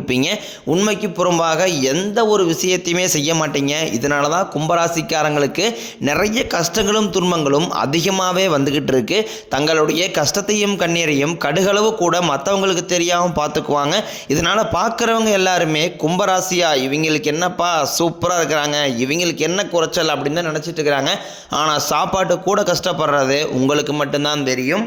கொடுப்பீங்க. உண்மைக்கு புறம்பாக எந்த ஒரு விஷயத்தையுமே செய்ய மாட்டீங்க. இதனால தான் கும்பராசிக்காரங்களுக்கு நிறைய கஷ்டங்களும் துன்பங்களும் அதிகமாகவே வந்துக்கிட்டு இருக்கு. தங்களுடைய கஷ்டத்தையும் கண்ணீரையும் கடுகளவு கூட மற்றவங்களுக்கு தெரியாமல் பார்த்துக்குவாங்க இதனால் பார்க்குறவங்க எல்லாருமே கும்பராசியா இவங்களுக்கு என்னப்பா சூப்பராக இருக்கிறாங்க இவங்களுக்கு என்ன குறைச்சல் அப்படின்னு தான் நினச்சிட்டு இருக்கிறாங்க. ஆனால் சாப்பாட்டு கூட கஷ்டப்படுறது உங்களுக்கு மட்டும்தான் தெரியும்.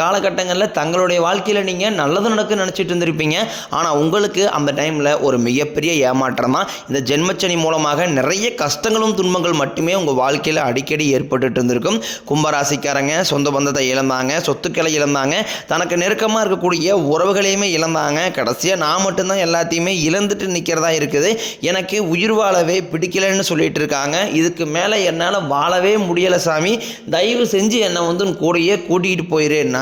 காலகட்டங்களில் தங்களுடைய வாழ்க்கையில் நீங்கள் நல்லது நடக்குன்னு நினச்சிட்டு இருந்திருப்பீங்க. ஆனால் உங்களுக்கு அந்த டைமில் ஒரு மிகப்பெரிய ஏமாற்றம் தான். இந்த ஜென்மச்சனி மூலமாக நிறைய கஷ்டங்களும் துன்பங்கள் மட்டுமே உங்கள் வாழ்க்கையில் அடிக்கடி ஏற்பட்டுட்டு இருந்திருக்கும். கும்பராசிக்காரங்க சொந்த பந்தத்தை இழந்தாங்க சொத்துக்களை இழந்தாங்க தனக்கு நெருக்கமாக இருக்கக்கூடிய உறவுகளையுமே இழந்தாங்க. கடைசியாக நான் மட்டும்தான் எல்லாத்தையுமே இழந்துட்டு நிற்கிறதா இருக்குது. எனக்கு உயிர் வாழவே பிடிக்கலைன்னு சொல்லிட்டு இருக்காங்க. இதுக்கு மேலே என்னால் வாழவே முடியலை சாமி. தயவு செஞ்சு என்னை வந்து உன் கூடயே கூட்டிகிட்டு போயிரு. நான்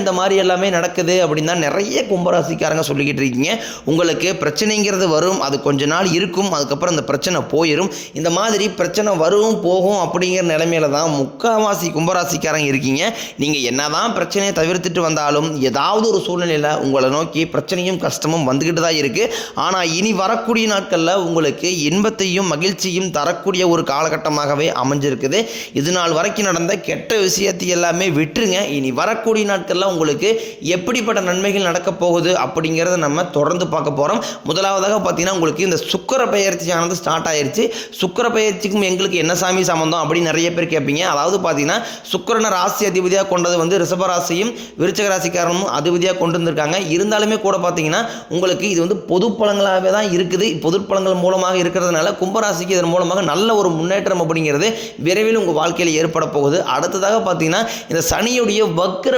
இந்த மாதிரி எல்லாமே நடக்குது அப்படின்னு தான் நிறைய கும்பராசிக்காரங்க சொல்லிக்கிட்டு இருக்கீங்க. உங்களுக்கு பிரச்சனைங்கிறது வரும் அது கொஞ்ச நாள் இருக்கும் அதுக்கப்புறம் அந்த பிரச்சனை போயிடும் இந்த மாதிரி பிரச்சனை வரும் போகும் அப்படிங்கிற நிலைமையில தான் முக்கால்வாசி கும்பராசிக்காரங்க இருக்கீங்க. நீங்கள் என்னதான் பிரச்சனையை தவிர்த்துட்டு வந்தாலும் ஏதாவது ஒரு சூழ்நிலையில் உங்களை நோக்கி பிரச்சனையும் கஷ்டமும் வந்துக்கிட்டு தான் இருக்குது ஆனால் இனி வரக்கூடிய நாட்களில் உங்களுக்கு இன்பத்தையும் மகிழ்ச்சியும் தரக்கூடிய ஒரு காலகட்டமாகவே அமைஞ்சிருக்குது. இது நாள் வரைக்கும் நடந்த கெட்ட விஷயத்தை எல்லாமே விட்டுருங்க. இனி வரக்கூடிய நாட்கள் நாட்களில் உங்களுக்கு எப்படிப்பட்ட நன்மைகள் நடக்க போகுது அப்படிங்கிறத நம்ம தொடர்ந்து பார்க்க போகிறோம் முதலாவதாக பார்த்தீங்கன்னா உங்களுக்கு இந்த சுக்கர பயிற்சியானது ஸ்டார்ட் ஆயிடுச்சு சுக்கர பயிற்சிக்கும் எங்களுக்கு என்ன சாமி சம்மந்தம் அப்படின்னு நிறைய பேர் கேட்பீங்க. அதாவது பார்த்தீங்கன்னா சுக்கரனை ராசி அதிபதியாக கொண்டது வந்து ரிஷப ராசியும் விருச்சக ராசிக்காரனும் அதிபதியாக கொண்டு வந்திருக்காங்க. இருந்தாலுமே கூட பார்த்தீங்கன்னா உங்களுக்கு இது வந்து பொது பழங்களாகவே தான் இருக்குது. பொது பழங்கள் மூலமாக இருக்கிறதுனால கும்பராசிக்கு இதன் மூலமாக நல்ல ஒரு முன்னேற்றம் அப்படிங்கிறது விரைவில் உங்கள் வாழ்க்கையில் ஏற்பட போகுது. அடுத்ததாக பார்த்தீங்கன்னா இந்த சனியுடைய வக்கர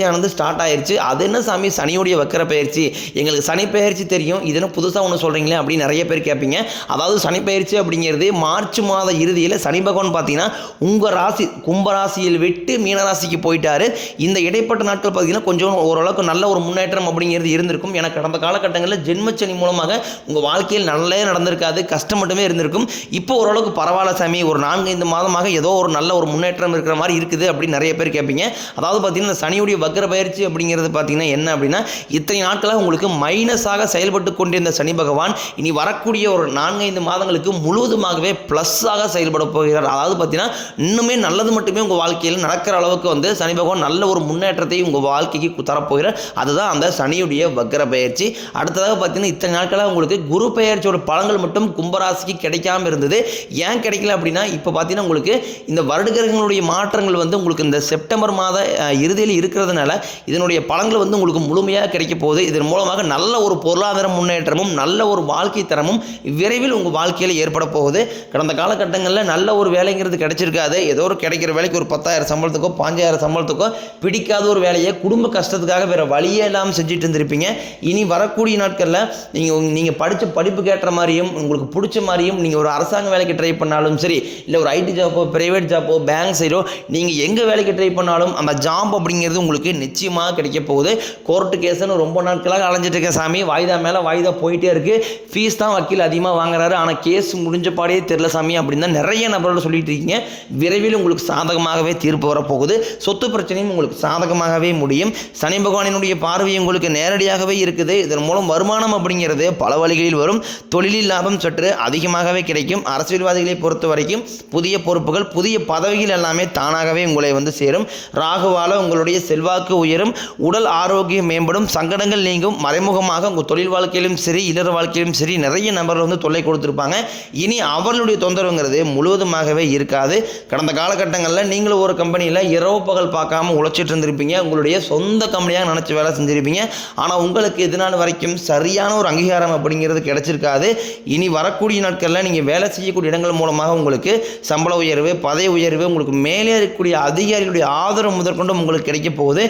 பயிற்சியானது ஸ்டார்ட் ஆயிருச்சு. அது என்ன சாமி? சனியுடைய வக்கர பயிற்சி. எங்களுக்கு சனி பயிற்சி தெரியும். இது என்ன புதுசாக ஒன்று சொல்கிறீங்களே அப்படின்னு நிறைய பேர் கேட்பீங்க. அதாவது சனி பயிற்சி அப்படிங்கிறது மார்ச் மாத இறுதியில் சனி பகவான் பார்த்தீங்கன்னா உங்கள் ராசி கும்பராசியில் விட்டு மீனராசிக்கு போயிட்டாரு. இந்த இடைப்பட்ட நாட்கள் பார்த்தீங்கன்னா கொஞ்சம் ஓரளவுக்கு நல்ல ஒரு முன்னேற்றம் அப்படிங்கிறது இருந்திருக்கும். எனக்கு கடந்த காலகட்டங்களில் ஜென்மச்சனி மூலமாக உங்கள் வாழ்க்கையில் நல்லே நடந்திருக்காது. கஷ்டம் மட்டுமே இருந்திருக்கும். இப்போ ஓரளவுக்கு பரவாயில்ல சாமி. ஒரு நான்கு ஐந்து மாதமாக ஏதோ ஒரு நல்ல ஒரு முன்னேற்றம் இருக்கிற மாதிரி இருக்குது அப்படின்னு நிறைய பேர் கேட்பீங்க. அதாவது பார்த்தீங்கன்னா சனியுடைய வக்ர பயிற்சி அப்படிங்கிறது பார்த்தீங்கன்னா என்ன அப்படின்னா இத்தனை நாட்களாக உங்களுக்கு மைனஸாக செயல்பட்டு கொண்டிருந்த சனி பகவான் இனி வரக்கூடிய ஒரு நான்கைந்து மாதங்களுக்கு முழுவதுமாகவே ப்ளஸ்ஸாக செயல்பட போகிறார். அதாவது பார்த்தீங்கன்னா இன்னுமே நல்லது மட்டுமே உங்கள் வாழ்க்கையில் நடக்கிற அளவுக்கு வந்து சனி பகவான் நல்ல ஒரு முன்னேற்றத்தை உங்கள் வாழ்க்கைக்கு தரப்போகிறார். அதுதான் அந்த சனியுடைய வக்ர பயிற்சி. அடுத்ததாக பார்த்தீங்கன்னா இத்தனை நாட்களாக உங்களுக்கு குரு பெயர்ச்சியோட பழங்கள் மட்டும் கும்பராசிக்கு கிடைக்காம இருந்தது. ஏன் கிடைக்கல அப்படின்னா இப்போ பார்த்தீங்கன்னா உங்களுக்கு இந்த வருடகிரகங்களுடைய மாற்றங்கள் வந்து உங்களுக்கு இந்த செப்டம்பர் மாத இறுதியில் இருக்கிறதுனால இதனுடைய பலன்கள் வந்து உங்களுக்கு முழுமையாக கிடைக்க போகுது. இதன் மூலமாக நல்ல ஒரு பொருளாதார முன்னேற்றமும் நல்ல ஒரு வாழ்க்கை தரமும் விரைவில் உங்கள் வாழ்க்கையில் ஏற்பட போகுது. கடந்த காலகட்டங்களில் நல்ல ஒரு வேலைங்கிறது கிடைச்சிருக்காது. ஏதோ ஒரு கிடைக்கிற வேலைக்கு ஒரு பத்தாயிரம் சம்பளத்துக்கோ பாஞ்சாயிரம் சம்பளத்துக்கோ பிடிக்காத ஒரு வேலையை குடும்ப கஷ்டத்துக்காக வேறு வழியே இல்லாமல் செஞ்சுட்டு இருந்திருப்பீங்க. இனி வரக்கூடிய நாட்களில் நீங்கள் நீங்கள் படித்த படிப்புக்கு ஏற்ற மாதிரியும் உங்களுக்கு பிடிச்ச மாதிரியும் நீங்கள் ஒரு அரசாங்க வேலைக்கு ட்ரை பண்ணாலும் சரி இல்லை ஒரு ஐடி ஜாப்போ ப்ரைவேட் ஜாப்போ பேங்க் சைடோ நீங்கள் எங்கே வேலைக்கு ட்ரை பண்ணாலும் அந்த ஜாப் அப்படிங்கிறது உங்களுக்கு உங்களுக்கு நிச்சயமாக கிடைக்க போகுது. கோர்ட்டு கேஸ்னு ரொம்ப நாட்களாக அலைஞ்சிட்டு இருக்கேன் சாமி. வாய்தா மேலே வாய்தா போயிட்டே இருக்குது ஃபீஸ் தான் வக்கீல் அதிகமாக வாங்குறாரு. ஆனால் கேஸ் முடிஞ்ச பாடையே தெரில சாமி அப்படின்னு தான் நிறைய நபர்கள் சொல்லிட்டு இருக்கீங்க. விரைவில் உங்களுக்கு சாதகமாகவே தீர்ப்பு வரப்போகுது. சொத்து பிரச்சனையும் உங்களுக்கு சாதகமாகவே முடியும். சனி பகவானினுடைய பார்வை உங்களுக்கு நேரடியாகவே இருக்குது. இதன் மூலம் வருமானம் அப்படிங்கிறது பல வழிகளில் வரும். தொழிலில் லாபம் சற்று அதிகமாகவே கிடைக்கும். அரசியல்வாதிகளை பொறுத்த வரைக்கும் புதிய பொறுப்புகள் புதிய பதவிகள் எல்லாமே தானாகவே உங்களை வந்து சேரும். ராகுவால உங்களுடைய செல்வாக்கு உயரும் உடல் ஆரோக்கியம் மேம்படும் சங்கடங்கள் நீங்கும். மறைமுகமாக உங்கள் தொழில் வாழ்க்கையிலும் சரி இடர் வாழ்க்கையிலும் சரி நிறைய நபர்கள் வந்து தொல்லை கொடுத்துருப்பாங்க. இனி அவர்களுடைய தொந்தரவுங்கிறது முழுவதுமாகவே இருக்காது. கடந்த காலகட்டங்களில் நீங்களும் ஒரு கம்பெனியில் இரவு பகல் பார்க்காம உழைச்சிட்டு இருந்திருப்பீங்க. உங்களுடைய சொந்த கம்பெனியாக நினச்சி வேலை செஞ்சுருப்பீங்க. ஆனால் உங்களுக்கு இது நாள் வரைக்கும் சரியான ஒரு அங்கீகாரம் அப்படிங்கிறது கிடைச்சிருக்காது. இனி வரக்கூடிய நாட்களில் நீங்கள் வேலை செய்யக்கூடிய இடங்கள் மூலமாக உங்களுக்கு சம்பள உயர்வு பதவி உயர்வு உங்களுக்கு மேலே இருக்கக்கூடிய அதிகாரிகளுடைய ஆதரவு முதற்கொண்டு உங்களுக்கு கிடைக்க போகுது.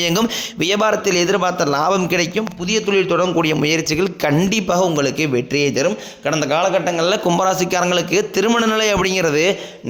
இயங்கும். வியாபாரத்தில் எதிர்பார்த்த லாபம் கிடைக்கும். புதிய தொழில் தொடங்கக்கூடிய முயற்சிகள் கண்டிப்பாக உங்களுக்கு வெற்றியை தரும். கடந்த காலகட்டங்களில் கும்பராசிக்காரங்களுக்கு திருமண நிலை அப்படிங்கிறது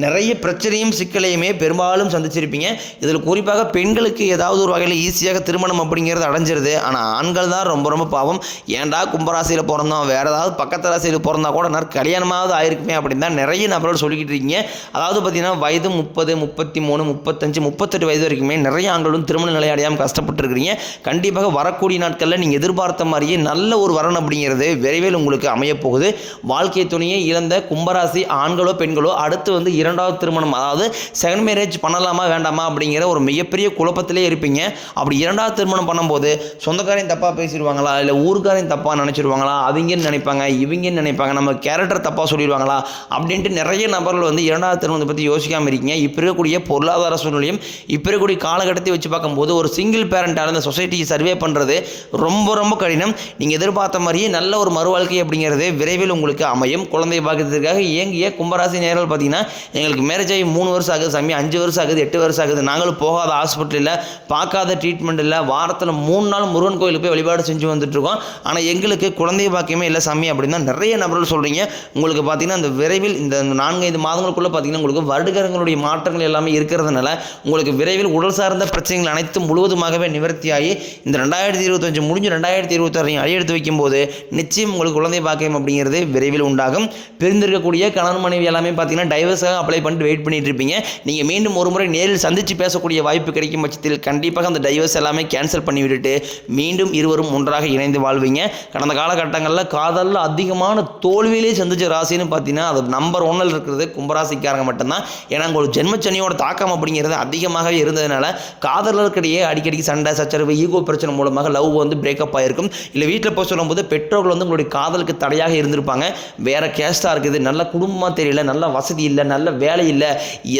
நிறைய பிரச்சனையும் சிக்கலையுமே பெரும்பாலும் சந்திச்சிருப்பீங்க. இதில் குறிப்பாக பெண்களுக்கு ஏதாவது ஒரு வகையில் ஈஸியாக திருமணம் அப்படிங்கிறது அடைஞ்சிருது. ஆனால் ஆண்கள் தான் ரொம்ப ரொம்ப பாவம். ஏன்டா கும்பராசியில் பிறந்தோம்? வேறு ஏதாவது பக்கத்து ராசியில் பிறந்தா கூட நான் கல்யாணமாவது ஆயிருக்குமே அப்படின்னு தான் நிறைய நபர்கள் சொல்லிக்கிட்டு இருக்கீங்க. அதாவது பார்த்தீங்கன்னா வயது முப்பது முப்பத்தி மூணு முப்பத்தஞ்சு முப்பத்தெட்டு வயது வரைக்குமே நிறைய ஆண்களும் திருமண நிலையாடி அடையாமல் கஷ்டப்பட்டுருக்கிறீங்க. கண்டிப்பாக வரக்கூடிய நாட்களில் நீங்கள் எதிர்பார்த்த மாதிரியே நல்ல ஒரு வரன் அப்படிங்கிறது விரைவில் உங்களுக்கு அமையப்போகுது வாழ்க்கை துணையை இழந்த கும்பராசி ஆண்களோ பெண்களோ அடுத்து வந்து இரண்டாவது திருமணம் அதாவது செகண்ட் மேரேஜ் பண்ணலாமா வேண்டாமா அப்படிங்கிற ஒரு மிகப்பெரிய குழப்பத்திலே இருப்பீங்க. அப்படி இரண்டாவது திருமணம் பண்ணும்போது சொந்தக்காரையும் தப்பாக பேசிடுவாங்களா? இல்லை ஊருக்காரையும் தப்பாக நினச்சிடுவாங்களா? அவங்கன்னு நினைப்பாங்க இவங்கன்னு நினைப்பாங்க நம்ம கேரக்டர் தப்பாக சொல்லிடுவாங்களா? அப்படின்ட்டு நிறைய நபர்கள் வந்து இரண்டாவது திருமணத்தை பற்றி யோசிக்காமல் இருக்கீங்க. இப்போ இருக்கக்கூடிய பொருளாதார சூழ்நிலையும் இப்போ இருக்கக்கூடிய காலகட்டத்தை வச்சு பார்க்கும்போது ஒரு சிங்கிள் பேரண்டால் இந்த சொசைட்டியை சர்வே பண்ணுறது ரொம்ப ரொம்ப கடினம். நீங்கள் எதிர்பார்த்த மாதிரியே நல்ல ஒரு மறுவாழ்க்கை அப்படிங்கிறது விரைவில் உங்களுக்கு அமையும். குழந்தை பாக்கியத்திற்காக இயங்கிய கும்பராசி நேரில் பார்த்தீங்கன்னா எங்களுக்கு மேரேஜ் ஆகி மூணு வருஷம் ஆகுது சாமி அஞ்சு வருஷம் ஆகுது எட்டு வருஷம் ஆகுது. நாங்களும் போகாத ஹாஸ்பிட்டலில் பார்க்காத ட்ரீட்மெண்ட் இல்லை வாரத்தில் மூணு நாள் முருகன் கோயிலுக்கு போய் வழிபாடு செஞ்சு வந்துட்டுருக்கோம். ஆனால் எங்களுக்கு குழந்தை பாக்கியமே இல்லை சாமி அப்படின்னு தான் நிறைய நபர்கள் சொல்கிறீங்க உங்களுக்கு பார்த்தீங்கன்னா அந்த விரைவில் இந்த நான்கைந்து மாதங்களுக்குள்ளே பார்த்தீங்கன்னா உங்களுக்கு வருடகரங்களுடைய மாற்றங்கள் எல்லாமே இருக்கிறதுனால உங்களுக்கு விரைவில் உடல் சார்ந்த பிரச்சனைகள் அனைத்தும் முழுவதுமாகவே நிவர்த்தியாகி இந்த ரெண்டாயிரத்தி இருபத்தஞ்சு முடிஞ்சு ரெண்டாயிரத்தி இருபத்தாறையும் அடியெடுத்து வைக்கும்போது நிச்சயம் உங்களுக்கு குழந்தை பாக்கியம் அப்படிங்கிறது விரைவில் உண்டாகும். பிரிந்திருக்கக்கூடிய கணவன் மனைவி எல்லாமே பார்த்தீங்கன்னா டைவர்ஸாக அப்ளை பண்ணிட்டு வெயிட் பண்ணிட்டு இருப்பீங்க. நீங்கள் மீண்டும் ஒரு முறை நேரில் சந்தித்து பேசக்கூடிய வாய்ப்பு கிடைக்கும் பட்சத்தில் கண்டிப்பாக அந்த டைவர்ஸ் எல்லாமே கேன்சல் பண்ணி விட்டுட்டு மீண்டும் இருவரும் ஒன்றாக இணைந்து வாழ்வீங்க. கடந்த காலகட்டங்களில் காதலில் அதிகமான தோல்வியிலே சந்திச்ச ராசின்னு பார்த்தீங்கன்னா அது நம்பர் ஒன்னில் இருக்கிறது கும்பராசிக்காரங்க மட்டும்தான். ஏன்னா உங்களுக்கு ஜென்மச்சனியோட தாக்கம் அப்படிங்கிறது அதிகமாகவே இருந்ததுனால காதலருக்கிடையே அடிக்கடிக்கு சண்டை சச்சரவு ஈகோ பிரச்சனை மூலமாக லவ் வந்து பிரேக்கப் ஆகிருக்கும் இல்லை வீட்டில் போய் சொல்லும்போது பெற்றோர்கள் வந்து உங்களுடைய காதலுக்கு தடையாக இருந்திருப்பாங்க. வேற கேஸ்டாக இருக்குது நல்ல குடும்பமாக தெரியல நல்ல வசதி இல்லை நல்ல வேலை இல்லை.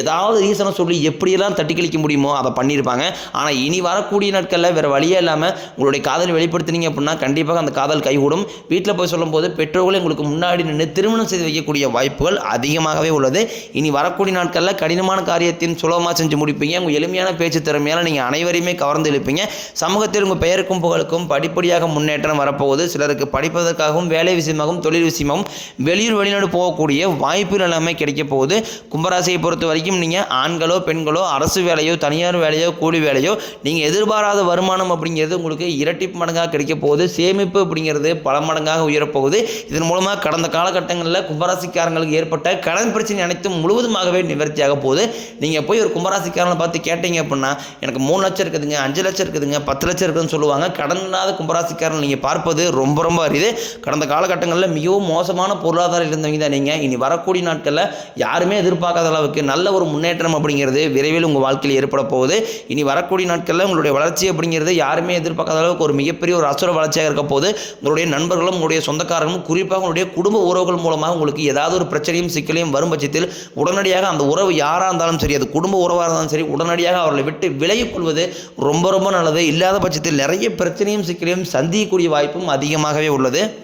ஏதாவது ரீசனை சொல்லி எப்படியெல்லாம் தட்டி கழிக்க முடியுமோ அதை பண்ணியிருப்பாங்க. ஆனால் இனி வரக்கூடிய நாட்களில் வேறு வழியே இல்லாமல் உங்களுடைய காதலை வெளிப்படுத்தினீங்க அப்படின்னா கண்டிப்பாக அந்த காதல் கைகூடும். வீட்டில் போய் சொல்லும்போது பெற்றோர்களை உங்களுக்கு முன்னாடி நின்று திருமணம் செய்து வைக்கக்கூடிய வாய்ப்புகள் அதிகமாகவே உள்ளது. இனி வரக்கூடிய நாட்களில் கடினமான காரியத்தின் சுலபமாக செஞ்சு முடிப்பீங்க. உங்கள் எளிமையான பேச்சு திறமையால் நீங்கள் அனைவரையுமே கவர்ந்து இழுப்பீங்க. சமூகத்தில் உங்கள் பெயருக்கும் புகழுக்கும் படிப்படியாக முன்னேற்றம் வரப்போகுது. சிலருக்கு படிப்பதற்காகவும் வேலை விஷயமாகவும் தொழில் விஷயமாகவும் வெளியூர் வெளிநாடு போகக்கூடிய வாய்ப்புகள் எல்லாமே கிடைக்க போகுது. கும்பராசியை பொறுத்த வரைக்கும் நீங்கள் ஆண்களோ பெண்களோ அரசு வேலையோ தனியார் வேலையோ கூலி வேலையோ நீங்கள் எதிர்பாராத வருமானம் அப்படிங்கிறது உங்களுக்கு இரட்டிப்பு மடங்காக கிடைக்க போகுது. சேமிப்பு அப்படிங்கிறது பல மடங்காக உயரப்போகுது. இதன் மூலமாக கடந்த காலகட்டங்களில் கும்பராசிக்காரங்களுக்கு ஏற்பட்ட கடன் பிரச்சனை அனைத்தும் முழுவதுமாகவே நிவர்த்தியாக போகுது. நீங்கள் போய் ஒரு கும்பராசிக்காரனை பார்த்து கேட்டீங்க அப்படின்னா எனக்கு மூணு லட்சம் இருக்குதுங்க அஞ்சு லட்சம் இருக்குதுங்க பத்து லட்சம் இருக்குதுன்னு சொல்லுவாங்க. கடன் கும்பராசிக்காரன் நீங்கள் பார்ப்பது ரொம்ப ரொம்ப அரிது. கடந்த காலகட்டங்களில் மிகவும் மோசமான பொருளாதாரம் இருந்தவங்க தான் நீங்கள் இனி வரக்கூடிய நாட்களில் யாருமே எதிர்பார்க்காத அளவுக்கு நல்ல ஒரு முன்னேற்றம் அப்படிங்கிறது விரைவில் உங்கள் வாழ்க்கையில் ஏற்பட போகுது. இனி வரக்கூடிய நாட்களில் உங்களுடைய வளர்ச்சி அப்படிங்கிறது யாருமே எதிர்பார்க்காத அளவுக்கு ஒரு மிகப்பெரிய ஒரு அசுர வளர்ச்சியாக இருக்க போது உங்களுடைய நண்பர்களும் உங்களுடைய சொந்தக்காரர்களும் குறிப்பாக உங்களுடைய குடும்ப உறவுகள் மூலமாக உங்களுக்கு ஏதாவது ஒரு பிரச்சனையும் சிக்கலையும் வரும் பட்சத்தில் உடனடியாக அந்த உறவு யாராக இருந்தாலும் சரி அது குடும்ப உறவாக இருந்தாலும் சரி உடனடியாக அவர்களை விட்டு விலகிக் கொள்வது ரொம்ப ரொம்ப நல்லது. இல்லாத பட்சத்தில் நிறைய பிரச்சனையும் சிக்கலையும் சந்திக்கக்கூடிய வாய்ப்பும் அதிகமாகவே உள்ளது.